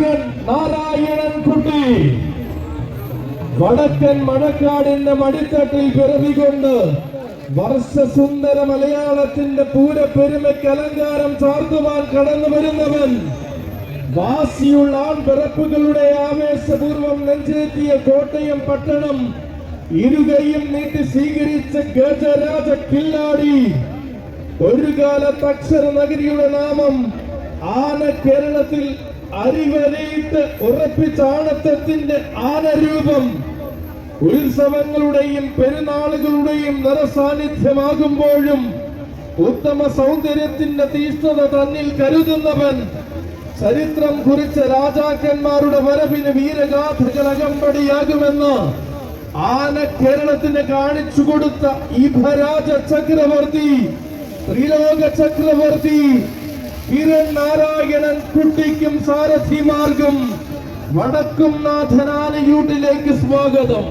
കിരൺ നാരായണൻ കുട്ടി. വടക്കൻ മണക്കാടിന്റെ മടിത്തട്ടിൽ പിറവികൊണ്ട് വർഷസുന്ദര മലയാളത്തിന്റെ പൂരപ്പെരുമയ്ക്ക് അലങ്കാരം ചാർത്തുവാൻ കടന്നു വരുന്നവൻ. വാശിയുള്ള ആൺപിറപ്പുകളുടെ ആവേശപൂർവം നെഞ്ചേറ്റിയ കോട്ടയം പട്ടണം ഇരുകൈയും നീട്ടി സ്വീകരിച്ച ഗജരാജ കില്ലാടി. ഒരു കാലത്ത് അക്ഷര നഗരിയുടെ നാമം ആന കേരളത്തിൽ അരിവരയിട്ട് ഉറപ്പിച്ചാണത്തത്തിന്റെ ആനരൂപം ഉത്സവങ്ങളുടെയും പെരുന്നാളുകളുടെയും നിറസാന്നിധ്യമാകുമ്പോഴും ഉത്തമ സൗന്ദര്യത്തിന്റെ തീഷ്ണത തന്നിൽ കരുതുന്നവൻ ചരിത്രം കുറിച്ച രാജാക്കന്മാരുടെ വരവിന് വീരഗാഥകൾ അകമ്പടിയാകുമെന്ന് ആന കേരളത്തിന് കാണിച്ചു കൊടുത്ത ഇഭരാജ ചക്രവർത്തി ത്രിലോക ചക്രവർത്തി കിരൺ നാരായണൻ കുട്ടിക്കും സാരഥിമാർഗം വടക്കും നാഥനാനയൂട്ടിലേക്ക് സ്വാഗതം.